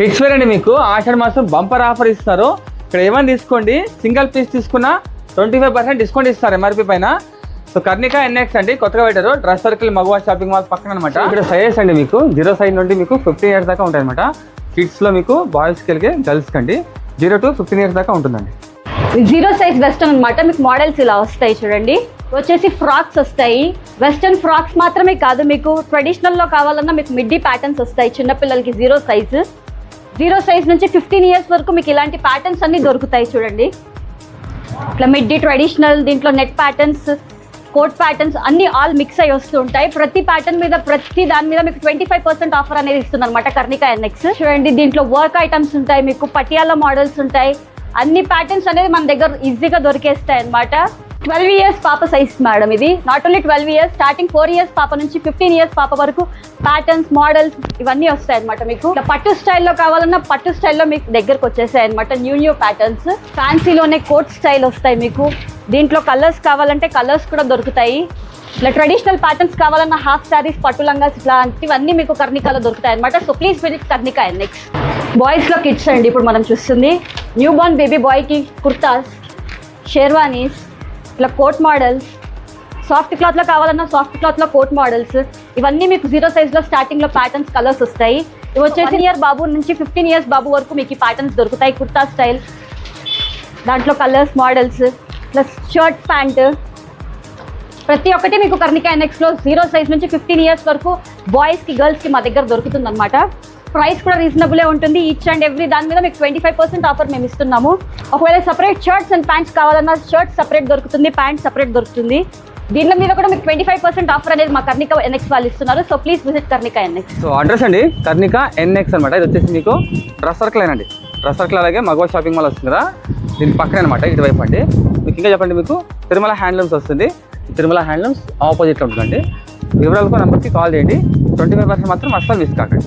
Kids wear అండి మీకు. ఆషాఢ మాసం బంపర్ ఆఫర్ ఇస్తారు. ఇక్కడ ఏమైనా తీసుకోండి? సింగిల్ పీస్ తీసుకున్నా ట్వంటీ ఫైవ్ పర్సెంట్ డిస్కౌంట్ ఇస్తారు ఎంఆర్పీ పైన. సో కర్ణిక ఎన్ఎక్స్ అండి కొత్తగా పెట్టారు. డ్రెస్ సర్కిల్ మగవా షాపింగ్ మాల్ పక్కన అనమాట ఇక్కడ సైజెస్ అండి మీకు. జీరో సైజ్ నుండి మీకు ఫిఫ్టీన్ ఇయర్స్ దాకా ఉంటాయి అనమాట కిడ్స్లో మీకు బాయ్స్కి వెళ్ళి గర్ల్స్ కండి జీరో టు ఫిఫ్టీన్ ఇయర్స్ దాకా ఉంటుందండి. జీరో సైజ్ వెస్టర్న్ అనమాట మీకు మోడల్స్ ఇలా వస్తాయి చూడండి. వచ్చేసి ఫ్రాక్స్ వస్తాయి. వెస్టర్న్ ఫ్రాక్స్ మాత్రమే కాదు మీకు ట్రెడిషనల్లో కావాలన్నా మీకు మిడ్డీ ప్యాటర్న్స్ వస్తాయి. చిన్నపిల్లలకి జీరో సైజ్. జీరో సైజ్ నుంచి ఫిఫ్టీన్ ఇయర్స్ వరకు మీకు ఇలాంటి ప్యాటర్న్స్ అన్ని దొరుకుతాయి చూడండి. ఇట్లా మిడ్డీ ట్రెడిషనల్ దీంట్లో నెట్ ప్యాటర్న్స్ కోట్ ప్యాటర్న్స్ అన్ని ఆల్ మిక్స్ అయ్యి వస్తూ ఉంటాయి. ప్రతి ప్యాటర్న్ మీద ప్రతి దాని మీద మీకు ట్వంటీ ఫైవ్ పర్సెంట్ ఆఫర్ అనేది ఇస్తుంది అనమాట కర్ణిక ఎన్ఎక్స్ చూడండి దీంట్లో వర్క్ ఐటమ్స్ ఉంటాయి మీకు పటియాలా మోడల్స్ ఉంటాయి. అన్ని ప్యాటర్న్స్ అనేది మన దగ్గర ఈజీగా దొరికేస్తాయి అనమాట ట్వెల్వ్ ఇయర్స్ పాప సైజ్ మేడం ఇది. Not only twelve years starting four years పాప నుంచి ఫిఫ్టీన్ ఇయర్స్ పాప వరకు ప్యాటర్న్స్ మోడల్స్ ఇవన్నీ వస్తాయి అనమాట మీకు. ఇట్లా పట్టు స్టైల్లో కావాలన్నా పట్టు స్టైల్లో మీకు దగ్గరకు వచ్చేసాయి అనమాట న్యూ న్యూ ప్యాటర్న్స్ ఫ్యాన్సీలోనే కోట్ స్టైల్ వస్తాయి మీకు. దీంట్లో కలర్స్ కావాలంటే కలర్స్ కూడా దొరుకుతాయి. ఇట్లా ట్రెడిషనల్ ప్యాటర్న్స్ కావాలన్నా హాఫ్ శారీస్ పట్టు లంగాస్ ఇట్లాంటివన్నీ మీకు కర్ణికాలో దొరుకుతాయి అనమాట so please visit Karnika next బాయ్స్లో kids అండి ఇప్పుడు మనం చూస్తుంది. న్యూ బోర్న్ బేబీ బాయ్కి కుర్తాస్ షేర్వానీస్ ఇట్లా కోట్ మోడల్స్ సాఫ్ట్ క్లాత్లో కావాలన్నా సాఫ్ట్ క్లాత్లో కోట్ మోడల్స్ ఇవన్నీ మీకు జీరో సైజ్లో స్టార్టింగ్లో ప్యాటర్న్స్ కలర్స్ వస్తాయి. ఇవి వచ్చేసి ఇయర్ బాబు నుంచి ఫిఫ్టీన్ ఇయర్స్ బాబు వరకు మీకు ఈ ప్యాటర్న్స్ దొరుకుతాయి కుర్తా స్టైల్ దాంట్లో colours models plus shirt pant ప్రతి ఒక్కటి మీకు కర్ణిక ఎన్ఎక్స్లో జీరో సైజ్ నుంచి ఫిఫ్టీన్ ఇయర్స్ వరకు బాయ్స్కి గర్ల్స్కి మా దగ్గర దొరుకుతుంది అనమాట ప్రైస్ కూడా రీజనబులే ఉంటుంది. ఈచ్ అండ్ ఎవ్రీ దాని మీద మీకు ట్వంటీ ఫైవ్ పర్సెంట్ ఆఫర్ మేము ఇస్తున్నాము. ఒకవేళ సపరేట్ షర్ట్స్ అండ్ ప్యాంట్స్ కావాలన్నా షర్ట్ సపరేట్ దొరుకుతుంది ప్యాంట్ సపరేట్ దొరుకుతుంది. దీని మీద కూడా మీకు ట్వంటీ ఫైవ్ పర్సెంట్ ఆఫర్ అనేది మా కర్ణిక ఎన్ఎక్స్ వాళ్ళు ఇస్తున్నారు. So please visit Karnika NX so address అండి. కర్ణిక ఎన్ఎక్స్ అనమాట ఇది వచ్చేసి మీకు డ్రెస్ సర్కిల్ అండి. డ్రెస్ సర్కిల్ అలాగే మగవ షాపింగ్ మాల్ వస్తుంది కదా. దీని పక్కనే అనమాట ఇటువైపు అండి. మీకు ఇంకా చెప్పండి మీకు తిరుమల హ్యాండ్లూమ్స్ వస్తుంది. తిరుమల హ్యాండ్లూమ్స్ ఆపోజిట్లో ఉంటుందండి. వివరాలకు నెంబర్కి కాల్ చేయండి. ట్వంటీ ఫైవ్ పర్సెంట్ మాత్రం అస్సలు మిస్ కాకండి.